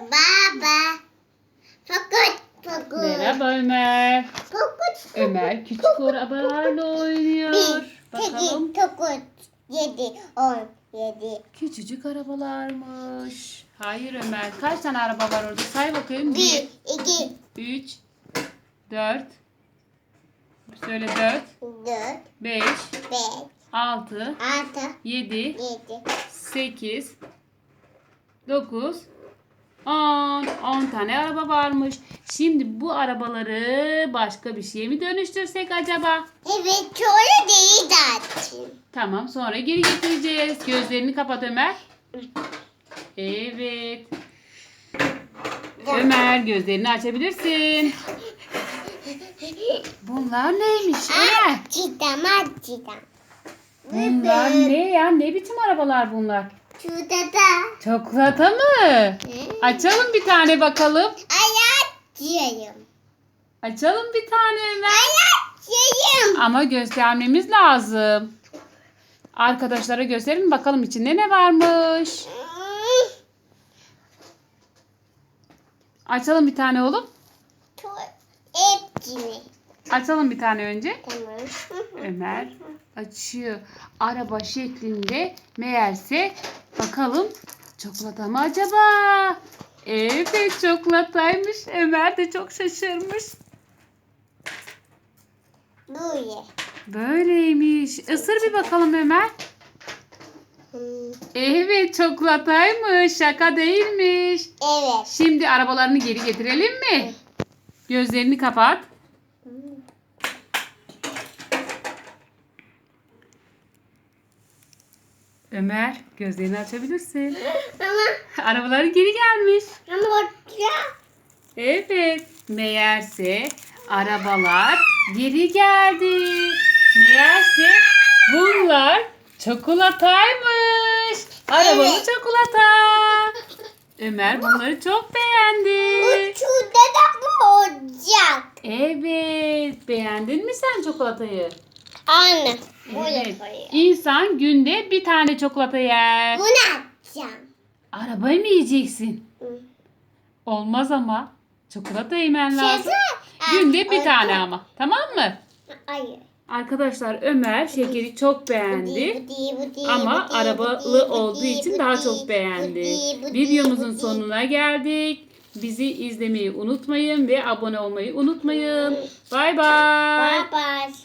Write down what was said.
Baba. Fakat fakat. Merhaba Ömer. Fakat. Ömer küçük arabalarla oynuyor. Bir, Bakalım. sekiz, dokuz, yedi, on, yedi. Küçücük arabalarmış. Hayır Ömer. Kaç tane araba var orada? Say bakayım. Bir, Bir, iki, üç, dört. Söyle dört, dört, beş, beş, altı, altı, yedi, yedi, sekiz, dokuz, on. On tane araba varmış. Şimdi bu arabaları başka bir şeye mi dönüştürsek acaba? Evet, sonra değil zaten. Tamam sonra geri getireceğiz. Gözlerini kapat Ömer. Evet. Ömer gözlerini açabilirsin. Bunlar neymiş Ömer? Çiğdem, çiğdem. Bunlar ne ya? Ne biçim arabalar bunlar? Da. Çikolata mı? Açalım bir tane bakalım. Ayak yiyeyim. Açalım bir tane Ömer. Ayak yiyeyim. Ama göstermemiz lazım. Arkadaşlara gösterin bakalım içinde ne varmış. Açalım bir tane oğlum. Hepsini. Açalım bir tane önce. Tamam. Ömer açıyor. Araba şeklinde meğerse bakalım çikolata mı acaba? Evet çikolataymış. Ömer de çok şaşırmış. Böyle. Böyleymiş. Isır bir bakalım Ömer. Evet çikolataymış. Şaka değilmiş. Evet. Şimdi arabalarını geri getirelim mi? Gözlerini kapat. Ömer gözlerini açabilirsin. Ama Arabaları geri gelmiş. ama Evet. Meğerse arabalar geri geldi. Meğerse bunlar çikolataymış. Arabalı Evet. çikolata. Ömer bunları çok beğendi. bu şurada da bu olacak. Evet. Beğendin mi sen çikolatayı? Anne. Evet. İnsan günde bir tane çikolata yer. Bunu atacağım. Arabayı mı yiyeceksin? Hı. Olmaz ama. Çikolata yemen lazım. Şeker. Günde bir tane ama. Tamam mı? Hayır. Arkadaşlar Ömer şekeri çok beğendi. Ama arabalı olduğu için daha çok beğendi. Videomuzun sonuna geldik. Bizi izlemeyi unutmayın ve abone olmayı unutmayın. Bay bay. Bye bye.